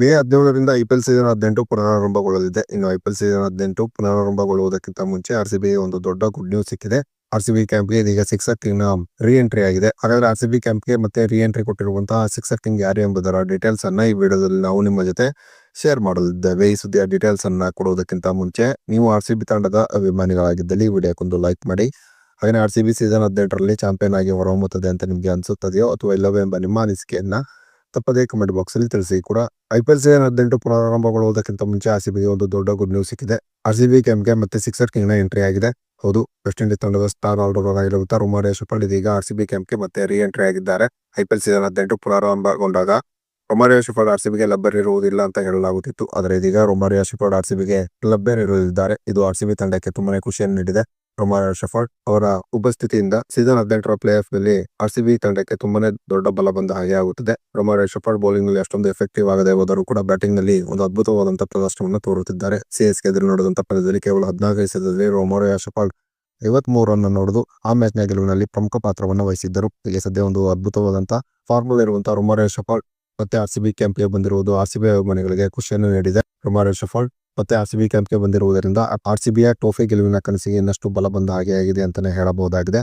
ಮೇ ಹದಿನೇಳರಿಂದ I P L season ಹದಿನೆಂಟು ಪುನರಾರಂಭಗೊಳ್ಳಲಿದೆ. ಇನ್ನು ಐ ಪಿ ಎಲ್ ಸೀಸನ್ ಹದಿನೆಂಟು ಪುನರಾರಂಭಗೊಳ್ಳುವುದಕ್ಕಿಂತ ಮುಂಚೆ ಆರ್ ಸಿ ಬಿ ಒಂದು ದೊಡ್ಡ ಗುಡ್ ನ್ಯೂಸ್ ಸಿಕ್ಕಿದೆ. ಆರ್ ಸಿ ಬಿ ಕ್ಯಾಂಪ್ಗೆ ಇದೀಗ ಸಿಕ್ಸರ್ ಕಿಂಗ್ನ ಎಂಟ್ರಿ ಆಗಿದೆ. ಹಾಗಾದ್ರೆ ಆರ್ ಸಿ ಬಿ ಕ್ಯಾಂಪ್ಗೆ ಮತ್ತೆ ರೀ ಎಂಟ್ರಿ ಕೊಟ್ಟಿರುವಂತಹ ಸಿಕ್ಸರ್ ಕಿಂಗ್ ಯಾರು ಎಂಬುದರ ಡೀಟೇಲ್ಸ್ ಅನ್ನ ಈ ವಿಡಿಯೋದಲ್ಲಿ ನಾವು ನಿಮ್ಮ ಜೊತೆ ಶೇರ್ ಮಾಡಲಿದ್ದೇವೆ. ಈ ಸುದ್ದಿಯ ಡೀಟೇಲ್ಸ್ ಅನ್ನ ಕೊಡುವುದಕ್ಕಿಂತ ಮುಂಚೆ ನೀವು ಆರ್ ಸಿ ಬಿ ತಂಡದ ಅಭಿಮಾನಿಗಳಾಗಿದ್ದಲ್ಲಿ ವಿಡಿಯೋಕ್ಕೊಂದು ಲೈಕ್ ಮಾಡಿ. ಹಾಗೆ ಆರ್ ಸಿ ಬಿ ಸೀಸನ್ ಹದಿನೆಂಟರಲ್ಲಿ ಚಾಂಪಿಯನ್ ಆಗಿ ಹೊರಹೊಮ್ಮುತ್ತದೆ ಅಂತ ನಿಮಗೆ ಅನಿಸುತ್ತದೆಯೋ ಅಥವಾ ಇಲ್ಲವೇ ಎಂಬ ನಿಮ್ಮ ಅನಿಸಿಕೆಯನ್ನ ತಪ್ಪದೇ ಕಮೆಂಟ್ ಬಾಕ್ಸ್ ಅಲ್ಲಿ ತಿಳಿಸಿ ಕೂಡ ಐ ಪಿ ಎಲ್ ಸೀಸನ್ ಹದಿನೆಂಟು ಪುನರಾರಂಭಗೊಳ್ಳುವುದಕ್ಕಿಂತ ಮುಂಚೆ ಆರ್ ಸಿ ಬಿಗೆ ಒಂದು ದೊಡ್ಡ ಗುಡ್ ನ್ಯೂಸ್ ಸಿಕ್ಕಿದೆ. ಆರ್ ಸಿ ಬಿ ಮತ್ತೆ ಸಿಕ್ಸರ್ ಕಿಂಗ್ನ ಎಂಟ್ರಿ ಆಗಿದೆ. ಹೌದು ವೆಸ್ಟ್ ಇಂಡೀಸ್ ತಂಡದ ಸ್ಟಾರ್ ಆಲ್ರೌಂಡರ್ ಆಗಿರುವಂತಹ ರುಮಾರ್ ಇದೀಗ ಆರ್ ಸಿ ಬಿ ಮತ್ತೆ ರೀ ಎಂಟ್ರಿ ಆಗಿದ್ದಾರೆ. ಐ ಪಿ ಎಲ್ ಸೀಸನ್ ಹದಿನೆಂಟು ಪುನರಾರಂಭಗೊಂಡಾಗ ರೊಮಾರಿಯಾ ಯಶಪಾಲ್ ಆರ್ ಸಿ ಬಿಗೆ ಲಭ್ಯರಿರುವುದಿಲ್ಲ ಅಂತ ಹೇಳಲಾಗುತ್ತಿತ್ತು. ಆದರೆ ಇದೀಗ ರೊಮಾರಿಯಾ ಯಶಪಾಲ್ ಆರ್ ಸಿ ಬಿಗೆ ಲಭ್ಯರಿರುವುದಿದ್ದಾರೆ ಇದು ಆರ್ ಸಿ ಬಿ ತಂಡಕ್ಕೆ ತುಂಬಾನೇ ಖುಷಿಯನ್ನು ನೀಡಿದೆ. ರೊಮಾರಿ ಯಶಪಾಲ್ ಅವರ ಉಪಸ್ಥಿತಿಯಿಂದ ಸೀಸನ್ ಹದಿನೆಂಟರ ಪ್ಲೇ ಆಫ್ನಲ್ಲಿ ಆರ್ ಸಿ ಬಿ ತಂಡಕ್ಕೆ ತುಂಬಾನೇ ದೊಡ್ಡ ಬಲ ಬಂದ ಹಾಗೆ ಆಗುತ್ತದೆ. ರೊಮಾನ್ ಯಶಪಾಲ್ ಬೌಲಿಂಗ್ನಲ್ಲಿ ಅಷ್ಟೊಂದು ಎಫೆಕ್ಟಿವ್ ಆಗದೆ ಹೋದರೂ ಕೂಡ ಬ್ಯಾಟಿಂಗ್ನಲ್ಲಿ ಒಂದು ಅದ್ಭುತವಾದಂತಹ ಪ್ರದರ್ಶನವನ್ನು ತೋರುತ್ತಿದ್ದಾರೆ. ಸಿಎಸ್ ಕೆ ಎದುರು ನಡೆದಂತಹ ಪಂದ್ಯದಲ್ಲಿ ಕೇವಲ ಹದಿನಾಲ್ಕು ಎಸೆತದಲ್ಲಿ ರೊಮಾರಿ ಯಶಪಾಲ್ ಐವತ್ಮೂರು ರನ್ ನೋಡಿದು ಆ ಮ್ಯಾಚ್ನ ಗೆಲುವಿನಲ್ಲಿ ಪ್ರಮುಖ ಪಾತ್ರವನ್ನು ವಹಿಸಿದ್ದರು. ಈಗ ಸದ್ಯ ಒಂದು ಅದ್ಭುತವಾದಂತಹ ಫಾರ್ಮಲ್ ಇರುವಂತಹ ರೊಮಾರಿ ಶಫಾಲ್ಡ್ ಮತ್ತೆ ಆರ್ ಸಿ ಬಿ ಕ್ಯಾಂಪ್ಗೆ ಬಂದಿರುವುದು ಆರ್ ಅಭಿಮಾನಿಗಳಿಗೆ ಖುಷಿಯನ್ನು ನೀಡಿದೆ. ರೊಮಾರಿ ಯಶಪಾಲ್ ಮತ್ತೆ ಆರ್ ಸಿ ಬಿ ಕ್ಯಾಂಪ್ಗೆ ಬಂದಿರುವುದರಿಂದ ಆರ್ ಸಿ ಬಿಯ ಟ್ರೋಫಿ ಗೆಲುವಿನ ಕನಸಿಗೆ ಇನ್ನಷ್ಟು ಬಲ ಬಂದ ಹಾಗೆ ಆಗಿದೆ ಅಂತಾನೆ ಹೇಳಬಹುದಾಗಿದೆ.